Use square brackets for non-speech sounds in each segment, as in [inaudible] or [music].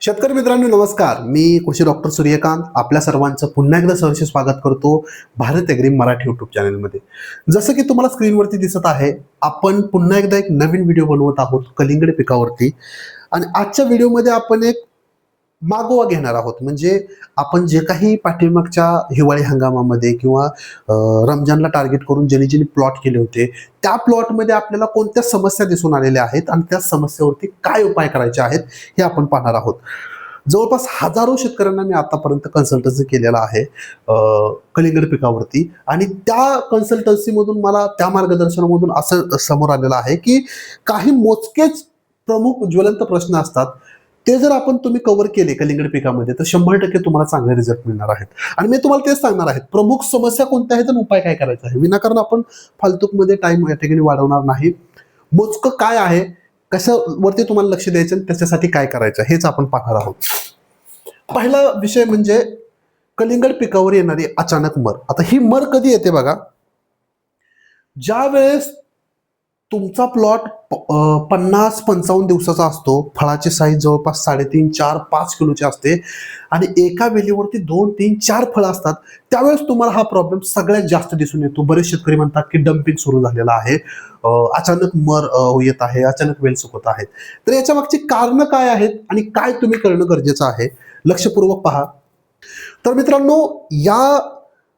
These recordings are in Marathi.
शेतकरी मित्रांनो नमस्कार. मी कृषी डॉक्टर सूर्यकांत. आपल्या सर्वांचं पुन्हा एकदा सहर्ष स्वागत करतो भारत एग्री मराठी युट्यूब चॅनलमध्ये जसं की तुम्हाला स्क्रीनवरती दिसत आहे आपण पुन्हा एकदा एक नवीन व्हिडिओ बनवत आहोत कलिंगड पिकावरती. आणि आजच्या व्हिडिओमध्ये आपण एक मागोवा घेणार आहोत. म्हणजे आपण जे काही पाठीमागच्या हिवाळी हंगामामध्ये किंवा रमजानला टार्गेट करून ज्यांनी ज्यांनी प्लॉट केले होते त्या प्लॉटमध्ये आपल्याला कोणत्या समस्या दिसून आलेल्या आहेत आणि त्या समस्येवरती काय उपाय करायचे आहेत हे आपण पाहणार आहोत. जवळपास हजारो शेतकऱ्यांना मी आतापर्यंत कन्सल्टन्सी केलेला आहे कलिंगड पिकावरती. आणि त्या कन्सल्टन्सीमधून मला त्या मार्गदर्शनामधून असं समोर आलेलं आहे की काही मोजकेच प्रमुख ज्वलंत प्रश्न असतात. ते जर आपण तुम्ही कव्हर केले कलिंगड पिकामध्ये तर शंभर टक्के तुम्हाला चांगले रिझल्ट मिळणार आहेत. आणि मी तुम्हाला तेच सांगणार आहे प्रमुख समस्या कोणत्या आहेत आणि उपाय काय करायचा आहे? विनाकारण आपण फालतूकमध्ये टाइम या ठिकाणी वाढवणार नाही. मोजकं काय आहे कशावरती तुम्हाला लक्ष द्यायचं आणि त्याच्यासाठी काय करायचं हेच आपण पाहणार आहोत. पहिला विषय म्हणजे कलिंगड पिकावर येणारी अचानक मर. आता ही मर कधी येते बघा? ज्या वेळेस तुमचा प्लॉट पन्नास पंचावन्न दिवसाचा असतो. फळाची साईज जवळपास साडेतीन चार पाच किलोची असते. आणि एका वेलीवरती दोन तीन चार फळं असतात. त्यावेळेस तुम्हाला हा प्रॉब्लेम सगळ्यात जास्त दिसून येतो. बरेच शेतकरी म्हणतात की डम्पिंग सुरू झालेला आहे. अचानक मर येत आहे. अचानक वेल सुकत आहे तर याच्या मागची कारणं काय आहेत आणि काय तुम्ही करणं गरजेचं आहे? लक्षपूर्वक पहा. तर मित्रांनो या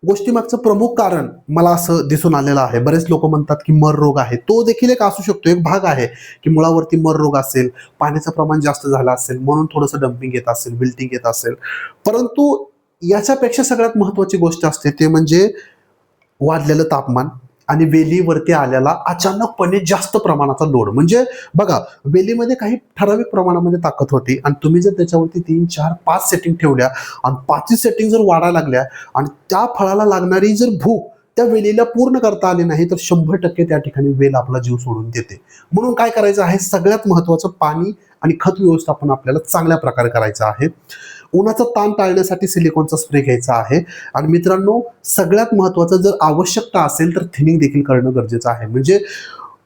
गोष्टीमागचं प्रमुख कारण मला असं दिसून आलेलं आहे. बरेच लोक म्हणतात की मर रोग आहे. तो देखील एक असू शकतो. एक भाग आहे की मुळावरती मर रोग असेल पाण्याचं प्रमाण जास्त झालं असेल म्हणून थोडंसं डम्पिंग येत असेल बिल्टिंग येत असेल. परंतु याच्यापेक्षा सगळ्यात महत्वाची गोष्ट असते ते म्हणजे वाढलेलं तापमान. आणि वेलीवरती आलेला अचानकपणे जास्त प्रमाणाचा लोड. म्हणजे बघा वेलीमध्ये काही ठराविक प्रमाणामध्ये ताकद होती आणि तुम्ही जर त्याच्यावरती तीन चार पाच सेटिंग ठेवल्या आणि पाचही सेटिंग जर वाढायला लागल्या आणि त्या फळाला लागणारी जर भूक त्या वेलीला पूर्ण करता आली नाही तर शंभर टक्के त्या ठिकाणी वेल आपला जीव सोडून देते. म्हणून काय करायचं आहे? सगळ्यात महत्वाचं पाणी आणि खत व्यवस्थापन आपल्याला चांगल्या प्रकारे करायचं आहे. उन्हाचा ताण टाळण्यासाठी सिलिकॉनचा स्प्रे घ्यायचा आहे. आणि मित्रांनो सगळ्यात महत्वाचं जर आवश्यकता असेल तर थिनिंग देखील करणं गरजेचं आहे. म्हणजे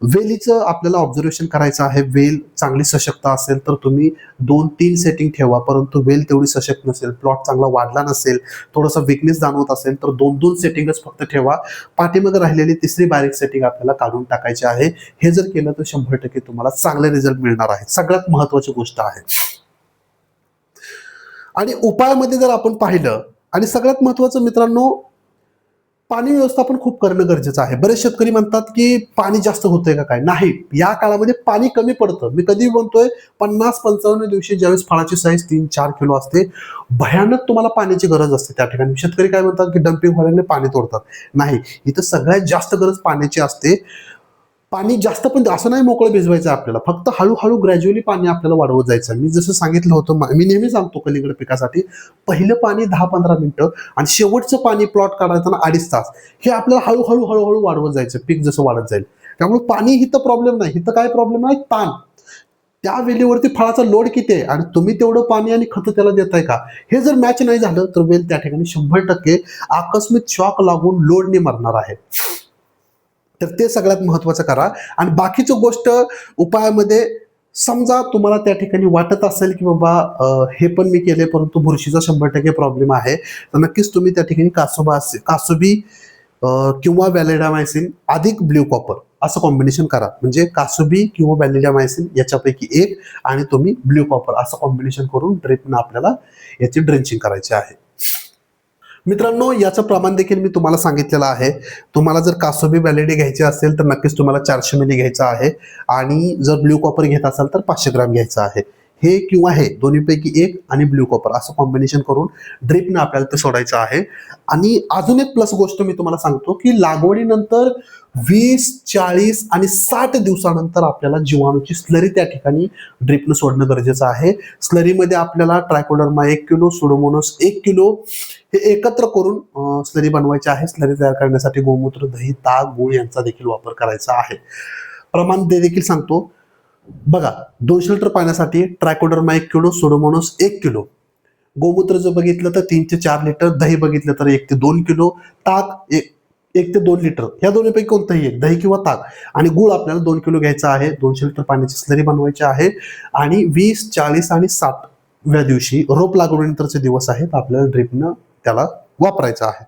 वेलीचं आपल्याला ऑब्झर्वेशन करायचं आहे. वेल चांगली सशक्त असेल तर तुम्ही दोन तीन सेटिंग ठेवा. परंतु वेल तेवढी सशक्त नसेल प्लॉट चांगला वाढला नसेल थोडासा विकनेस जाणवत असेल तर दोन दोन सेटिंगच फक्त ठेवा. पाठीमागे राहिलेली तिसरी बारीक सेटिंग आपल्याला काढून टाकायची आहे. हे जर केलं तर शंभर टक्के तुम्हाला चांगले रिझल्ट मिळणार आहे. सगळ्यात महत्वाची गोष्ट आहे. आणि उपायामध्ये जर आपण पाहिलं आणि सगळ्यात महत्वाचं मित्रांनो पाणी व्यवस्थापन खूप करणं गरजेचं आहे. बरेच शेतकरी म्हणतात की पाणी जास्त होतंय का काय? नाही. या काळामध्ये पाणी कमी पडतं. मी कधी म्हणतोय पन्नास पंचावन्न दिवशी ज्यावेळेस फळाची साईज तीन चार किलो असते भयानक तुम्हाला पाण्याची गरज असते त्या ठिकाणी. शेतकरी काय म्हणतात की डम्पिंग व्हायला पाणी तोडतात. नाही. इथं सगळ्यात जास्त गरज पाण्याची असते. पाणी जास्त पण असं नाही मोकळं भिजवायचं आपल्याला. फक्त हळूहळू ग्रॅज्युअली पाणी आपल्याला वाढवत जायचं. मी जसं सांगितलं होतं मी नेहमी सांगतो कलिंगड पिकासाठी पहिलं पाणी दहा पंधरा मिनिटं आणि शेवटचं पाणी प्लॉट काढताना अडीच तास. हे आपल्याला हळूहळू हळूहळू वाढवत जायचं पीक जसं वाढत जाईल. त्यामुळे पाणी हिथं प्रॉब्लेम नाही. हिथं काय प्रॉब्लेम आहे? ताण. त्या वेलीवरती फळाचा लोड किती आहे? आणि तुम्ही तेवढं पाणी आणि खतं त्याला देताय का? हे जर मॅच नाही झालं तर वेल त्या ठिकाणी शंभर टक्के आकस्मिक शॉक लागून लोडने मरणार आहे. तर ते सगळ्यात महत्वाचं करा. आणि बाकीचं गोष्ट उपायामध्ये समजा तुम्हाला त्या ठिकाणी वाटत असेल की बाबा हे पण मी केले परंतु बुरशीचा शंभर टक्के प्रॉब्लेम आहे तर नक्कीच तुम्ही त्या ठिकाणी कासोबा असेल कासोबी किंवा व्हॅलेडामायसिन अधिक ब्ल्यू कॉपर असं कॉम्बिनेशन करा. म्हणजे कासोबी किंवा व्हॅलेडामायसिन याच्यापैकी एक आणि तुम्ही ब्ल्यू कॉपर असं कॉम्बिनेशन करून ड्रिपनं आपल्याला याची ड्रेंचिंग करायची आहे. मित्रांनो याचं प्रमाण देखील मी तुम्हाला सांगितलेलं आहे. तुम्हाला जर कासोबी व्हॅलिडी घ्यायची असेल तर नक्कीच तुम्हाला चारशे मिली घ्यायचं आहे. आणि जर ब्ल्यू कॉपर घेत असाल तर पाचशे ग्राम घ्यायचं आहे. हे किंवा हे दोन्हीपैकी एक आणि ब्ल्यू कॉपर असं कॉम्बिनेशन करून ड्रिपनं आपल्याला ते सोडायचं आहे. आणि अजून एक प्लस गोष्ट मी तुम्हाला सांगतो की लागवडीनंतर वीस चाळीस आणि साठ दिवसानंतर आपल्याला जीवाणूची स्लरी त्या ठिकाणी ड्रिपनं सोडणं गरजेचं आहे. स्लरीमध्ये आपल्याला ट्रायकोडर्मा एक किलो सुडोमोनस एक किलो हे एकत्र करून स्लरी बनवायचे आहे. स्लरी तयार करण्यासाठी गोमूत्र दही ताक गुळ यांचा देखील वापर करायचा आहे. प्रमाण ते देखील सांगतो. बघा दोनशे लिटर पाण्यासाठी ट्रायकोडर्मा एक किलो सोडोमोनोस एक किलो. गोमूत्र जर बघितलं तर तीन ते चार लिटर दही बघितलं तर एक ते दोन किलो ताक एक एक ते दोन लिटर ह्या दोन्हीपैकी कोणतंही एक दही किंवा ताक. आणि गुळ आपल्याला दोन किलो घ्यायचा आहे दोनशे लिटर पाण्याची स्लरी बनवायची आहे आणि वीस चाळीस आणि साठ व्या दिवशी रोप लागवडीनंतरचे दिवस आहेत आपल्याला ड्रिपनं त्याला वापरायचं आहे.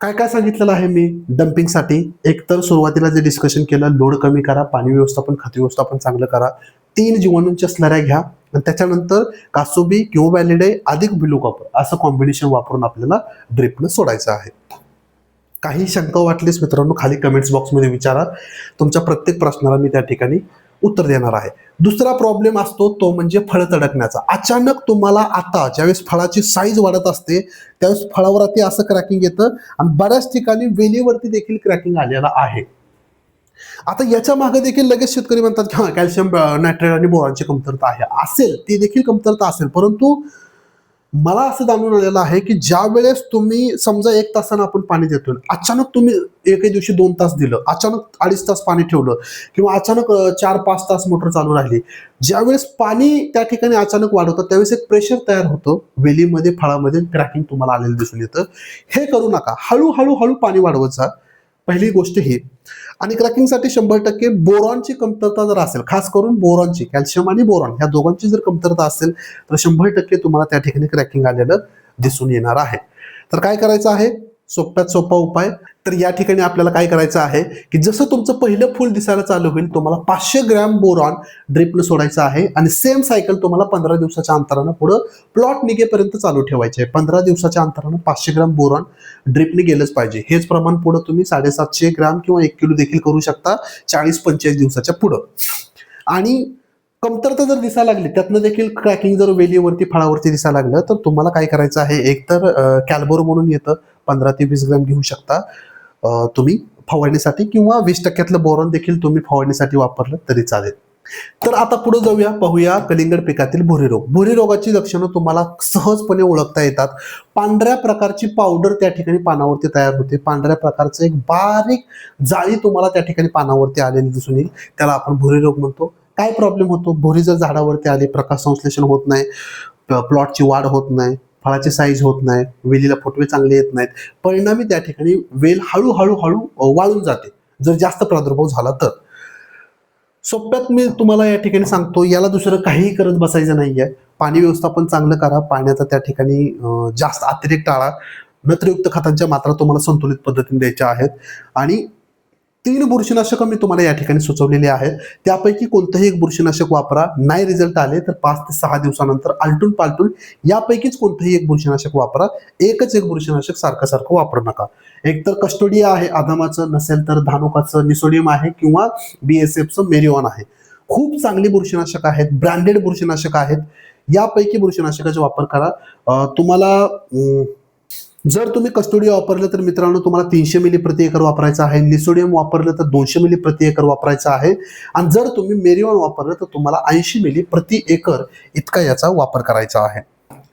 काय काय सांगितलेलं आहे मी डम्पिंगसाठी एकतर सुरुवातीला जे डिस्कशन केलं लोड कमी करा पाणी व्यवस्थापन खत व्यवस्थापन चांगलं करा. तीन जीवाणूंच्या स्लऱ्या घ्या. आणि त्याच्यानंतर कासोबी किंवा वॅलिडे अधिक बिलू कॉपर असं कॉम्बिनेशन वापरून आपल्याला ड्रिपनं सोडायचं आहे. काही शंका वाटलीस मित्रांनो खाली कमेंट्स बॉक्समध्ये विचारा. तुमच्या प्रत्येक प्रश्नाला मी त्या ठिकाणी उत्तर देणार आहे. दुसरा प्रॉब्लेम असतो तो म्हणजे फळ तडकण्याचा. अचानक तुम्हाला आता ज्यावेळेस फळाची साईज वाढत असते त्यावेळेस फळावरती असं क्रॅकिंग येतं आणि बऱ्याच ठिकाणी वेलीवरती देखील क्रॅकिंग आलेला आहे. आता याच्या मागे देखील लगेच शेतकरी म्हणतात की हा कॅल्शियम नायट्रेट आणि बोरांची कमतरता आहे. असेल ती देखील कमतरता असेल परंतु मला असं जाणून आलेलं आहे की ज्या वेळेस तुम्ही समजा एक तासानं आपण पाणी देतो अचानक तुम्ही एके दिवशी दोन तास दिलं अचानक अडीच तास पाणी ठेवलं किंवा अचानक चार पाच तास मोटर चालू राहिली ज्यावेळेस पाणी त्या ठिकाणी अचानक वाढवतं त्यावेळेस एक प्रेशर तयार होतं वेलीमध्ये फळामध्ये क्रॅकिंग तुम्हाला आलेलं दिसून येतं. हे करू नका हळूहळू हळू पाणी वाढवत जा. पहिली गोष्ट ही. आणि क्रॅकिंगसाठी शंभर टक्के बोरॉनची कमतरता जर असेल खास करून बोरॉनची कॅल्शियम आणि बोरॉन ह्या दोघांची जर कमतरता असेल तर शंभर टक्के तुम्हाला त्या ठिकाणी क्रॅकिंग आलेलं दिसून येणार आहे. तर काय करायचं आहे? सोप्यात सोपा उपाय. तर या ठिकाणी आपल्याला काय करायचं आहे की जसं तुमचं पहिलं फुल दिसायला चालू होईल तुम्हाला पाचशे ग्रॅम बोरॉन ड्रिपनं सोडायचं आहे आणि सेम सायकल तुम्हाला पंधरा दिवसाच्या अंतरानं पुढं प्लॉट निघेपर्यंत चालू ठेवायचे आहे. पंधरा दिवसाच्या अंतरानं पाचशे ग्रॅम बोरॉन ड्रिपने गेलंच पाहिजे. हेच प्रमाण पुढं तुम्ही साडेसातशे ग्रॅम किंवा एक किलो देखील करू शकता चाळीस पंचेचाळीस दिवसाच्या पुढं. आणि कमतरता जर दिसायला लागली त्यातनं देखील क्रॅकिंग जर वेलीवरती फळावरती दिसायला लागलं तर तुम्हाला काय करायचं आहे? एकतर कॅल्बोर म्हणून येतं. पंधरा ते वीस ग्रॅम घेऊ शकता. तुम्ही फवारणीसाठी किंवा वीस टक्क्यातलं बोरॉन देखील तुम्ही फवारणीसाठी वापरलं तरी चालेल. तर आता पुढे जाऊया पाहूया कलिंगड पिकातील भुरी रोग. भुरी रोगाची लक्षणं तुम्हाला सहजपणे ओळखता येतात. पांढऱ्या प्रकारची पावडर त्या ठिकाणी पानावरती तयार होते. पांढऱ्या प्रकारचं एक बारीक जाळी तुम्हाला त्या ठिकाणी पानावरती आलेली दिसून येईल. त्याला आपण भुरी रोग म्हणतो. काय प्रॉब्लेम होतो? भुरी जर झाडावरती आली प्रकाश संश्लेषण होत नाही प्लॉटची वाढ होत नाही फळाची साईज होत नाही वेलीला फुटवे चांगले येत नाहीत. परिणामी त्या ठिकाणी वेल हळूहळू हळू वाळून जाते. जर जास्त प्रादुर्भाव झाला तर. सोप्यात मी तुम्हाला या ठिकाणी सांगतो याला दुसरं काहीही करत बसायचं नाही आहे पाणी व्यवस्थापन चांगलं करा. पाण्याचा त्या ठिकाणी जास्त अतिरेक टाळा नत्रयुक्त खतांच्या मात्रा तुम्हाला संतुलित पद्धतीने द्यायच्या आहेत. आणि तीन बुरशीनाशकं मी तुम्हाला या ठिकाणी सुचवलेली आहेत. त्यापैकी कोणतंही एक बुरशीनाशक वापरा नाही रिझल्ट आले तर पाच ते सहा दिवसानंतर आलटून पालटून यापैकीच कोणतंही एक बुरशीनाशक वापरा एकच एक बुरशीनाशक सारखं सारखं वापरू नका. एक तर कस्टोडिया आहे आधामाचं नसेल तर धानुकाचं निसोडियम आहे किंवा बी एस एफचं मेरिओन आहे. खूप चांगली बुरशीनाशक आहेत ब्रँडेड बुरशीनाशक आहेत. यापैकी बुरशीनाशकाचा वापर करा. तुम्हाला जर तुम्ही कस्टोडिया वापरलं तर मित्रांनो तुम्हाला तीनशे मिली प्रति एकर वापरायचं आहे. निसोडियम वापरलं तर दोनशे मिली प्रति एकर वापरायचं आहे. आणि जर तुम्ही मेरिओन वापरलं तर तुम्हाला ऐंशी मिली प्रति एकर इतका याचा वापर करायचा आहे.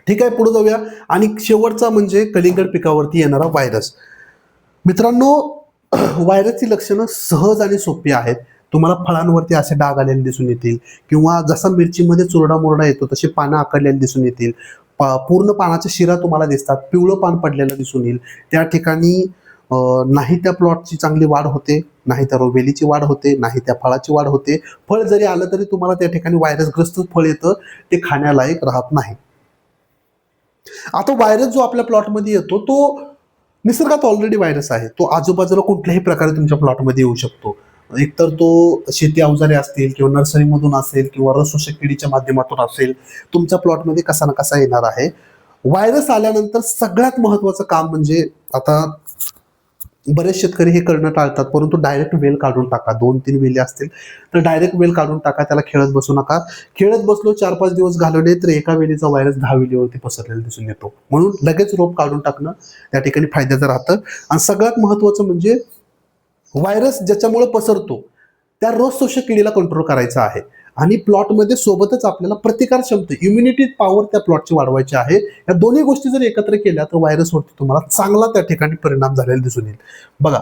ठीक आहे पुढे जाऊया. आणि शेवटचा म्हणजे कलिंगड पिकावरती येणारा व्हायरस मित्रांनो [clears throat] व्हायरसची लक्षणं सहज आणि सोपी आहेत. तुम्हाला फळांवरती असे डाग आलेले दिसून येतील किंवा जसा मिरचीमध्ये चुरडा मुरडा येतो तशी पानं आकडलेले दिसून येतील. पा- पूर्ण पानाच्या शिरा तुम्हाला दिसतात. पिवळं पान पडलेलं दिसून येईल. त्या ठिकाणी नाही त्या प्लॉटची चांगली वाढ होते नाही त्या रोबेलीची वाढ होते नाही त्या फळाची वाढ होते. फळ जरी आलं तरी तुम्हाला त्या ठिकाणी व्हायरसग्रस्त फळ येतं ते खाण्यालायक राहत नाही. आता व्हायरस जो आपल्या प्लॉटमध्ये येतो तो निसर्गात ऑलरेडी व्हायरस आहे. तो आजूबाजूला कुठल्याही प्रकारे तुमच्या प्लॉटमध्ये येऊ शकतो. एकतर तो शेती अवजारे असतील किंवा नर्सरीमधून असेल किंवा रसोषक किडीच्या माध्यमातून असेल तुमच्या प्लॉटमध्ये कसा ना कसा येणार आहे? व्हायरस आल्यानंतर सगळ्यात महत्वाचं काम म्हणजे आता बरेच शेतकरी हे करणं टाळतात परंतु डायरेक्ट वेल काढून टाका. दोन तीन वेली असतील तर डायरेक्ट वेल काढून टाका त्याला खेळत बसू नका. खेळत बसलो चार पाच दिवस घालवले तर एका वेलीचा व्हायरस दहा वेलीवरती पसरलेला दिसून येतो. म्हणून लगेच रोप काढून टाकणं त्या ठिकाणी फायद्याचं राहतं. आणि सगळ्यात महत्वाचं म्हणजे व्हायरस ज्याच्यामुळे पसरतो त्या रोज शोषक किडीला कंट्रोल करायचा आहे. आणि प्लॉटमध्ये सोबतच आपल्याला प्रतिकार क्षमता इम्युनिटी पॉवर त्या प्लॉटची वाढवायची आहे. या दोन्ही गोष्टी जर एकत्र केल्या तर व्हायरसवरती तुम्हाला चांगला त्या ठिकाणी परिणाम झालेला दिसून येईल. बघा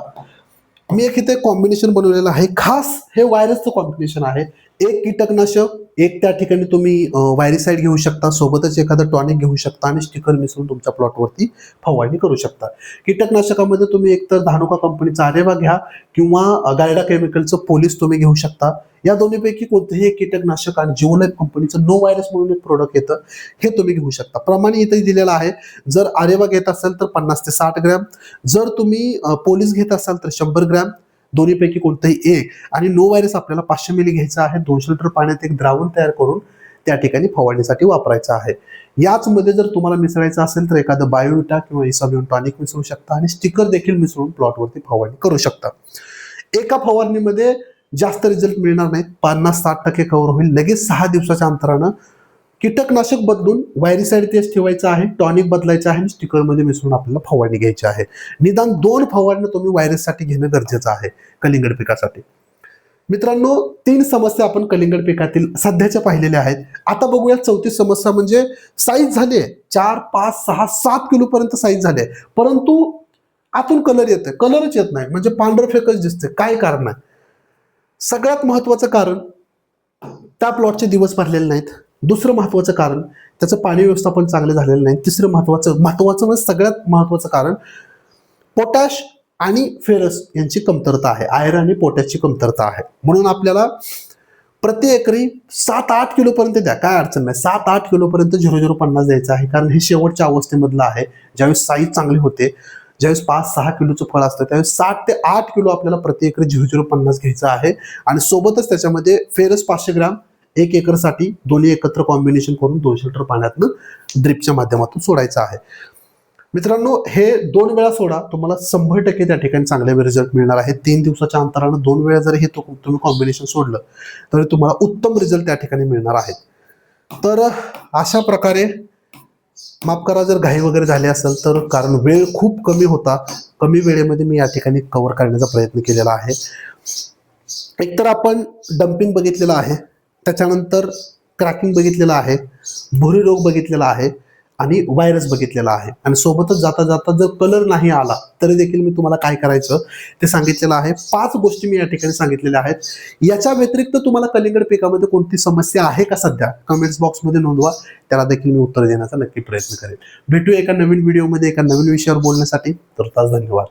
मी एक इथे कॉम्बिनेशन बनवलेलं आहे. खास हे व्हायरसचं कॉम्बिनेशन आहे. एक कीटकनाशक एक त्या ठिकाणी तुम्ही वायरीसाईड घेऊ शकता. सोबतच एखादं टॉनिक घेऊ शकता आणि स्टिकर मिसळून तुमच्या प्लॉटवरती फवारणी करू शकता. कीटकनाशकामध्ये तुम्ही एकतर धानुका कंपनीचा आरेवा घ्या किंवा गायडा केमिकलचं पोलीस तुम्ही घेऊ शकता. या दोन्हीपैकी कोणतंही एक कीटकनाशक आणि जिओलाईफ कंपनीचं नो व्हायरस म्हणून एक प्रोडक्ट येतं हे तुम्ही घेऊ शकता. प्रमाण इथे दिलेलं आहे. जर आरेवा घेत असाल तर पन्नास ते साठ ग्रॅम. जर तुम्ही पोलीस घेत असाल तर शंभर ग्रॅम. दोन्हीपैकी कोणतंही एक. आणि नो व्हायरस आपल्याला पाचशे मिली घ्यायचं आहे. दोनशे लिटर पाण्यात एक द्रावण तयार करून त्या ठिकाणी फवारणीसाठी वापरायचं आहे. याचमध्ये जर तुम्हाला मिसळायचं असेल तर एखादं बायोविटा किंवा इसाबियन टॉनिक मिसळू शकता. आणि स्टिकर देखील मिसळून प्लॉटवरती फवारणी करू शकता. एका फवारणीमध्ये जास्त रिझल्ट मिळणार नाहीत. पन्नास साठ टक्के कव्हर होईल. लगेच सहा दिवसाच्या अंतरानं कीटकनाशक बदलून वायरीसाईड तेच ठेवायचं आहे टॉनिक बदलायचं आहे आणि स्टिकरमध्ये मिसळून आपल्याला फवारणी घ्यायची आहे. निदान दोन फवारणी तुम्ही व्हायरससाठी घेणं गरजेचं आहे कलिंगड पिकासाठी. मित्रांनो तीन समस्या आपण कलिंगड पिकातील सध्याच्या पाहिलेल्या आहेत. आता बघूया चौथी समस्या म्हणजे साईज झाली. आहे चार पाच सहा सात किलो पर्यंत साईज झाली. आहे परंतु आतून कलर येतोय. कलरच येत नाही. म्हणजे पांढरं फेकच दिसते काय कारण आहे? सगळ्यात महत्वाचं कारण त्या प्लॉटचे दिवस भरलेले नाहीत. दुसरं महत्त्वाचं कारण त्याचं पाणी व्यवस्थापन चांगलं झालेलं नाही. तिसरं महत्त्वाचं महत्त्वाचं म्हणजे सगळ्यात महत्वाचं कारण पोटॅश आणि फेरस यांची कमतरता आहे. आयरन आणि पोटॅशची कमतरता आहे. म्हणून आपल्याला प्रति एकरी सात आठ किलोपर्यंत द्या. काय अडचण नाही. सात आठ किलोपर्यंत झिरो झिरो पन्नास द्यायचं आहे. कारण हे शेवटच्या अवस्थेमधलं आहे. ज्यावेळेस साईज चांगली होते ज्यावेळेस पाच सहा किलोचं फळ असतं त्यावेळेस सात ते आठ किलो आपल्याला प्रति एकर झिरो झिरो पन्नास घ्यायचं आहे. आणि सोबतच त्याच्यामध्ये फेरस पाचशे ग्राम एक एकरसाठी दोन्ही एकत्र कॉम्बिनेशन करून दोनशे लिटर पाण्यातनं ड्रिपच्या माध्यमातून सोडायचं आहे. मित्रांनो हे दोन वेळा सोडा तुम्हाला शंभर टक्के त्या ठिकाणी चांगले रिझल्ट मिळणार आहे. तीन दिवसाच्या अंतरानं दोन वेळा जर हे तुम्ही कॉम्बिनेशन सोडलं तरी तुम्हाला उत्तम रिझल्ट त्या ठिकाणी मिळणार आहे. तर अशा प्रकारे माफ करा जर घाई वगैरे झाली असेल तर कारण वेळ खूप कमी होता. कमी वेळेमध्ये मी या ठिकाणी कव्हर करण्याचा प्रयत्न केलेला आहे. एकतर आपण डम्पिंग बघितलेलं आहे त्याच्यानंतर क्रॅकिंग बघितलेलं आहे भुरी रोग बघितलेला आहे. आणि व्हायरस बघितलेला आहे. आणि सोबतच जाता जाता जर कलर नाही आला तरी देखील मी तुम्हाला काय करायचं? ते सांगितलेलं आहे. पाच गोष्टी मी या ठिकाणी सांगितलेल्या आहेत. याच्या व्यतिरिक्त तुम्हाला कलिंगड पिकामध्ये कोणती समस्या आहे का सध्या? कमेंट्स बॉक्समध्ये नोंदवा. त्याला देखील मी उत्तर देण्याचा नक्की प्रयत्न करेन. भेटू एका नवीन व्हिडिओमध्ये एका नवीन विषयावर बोलण्यासाठी. तर तास धन्यवाद.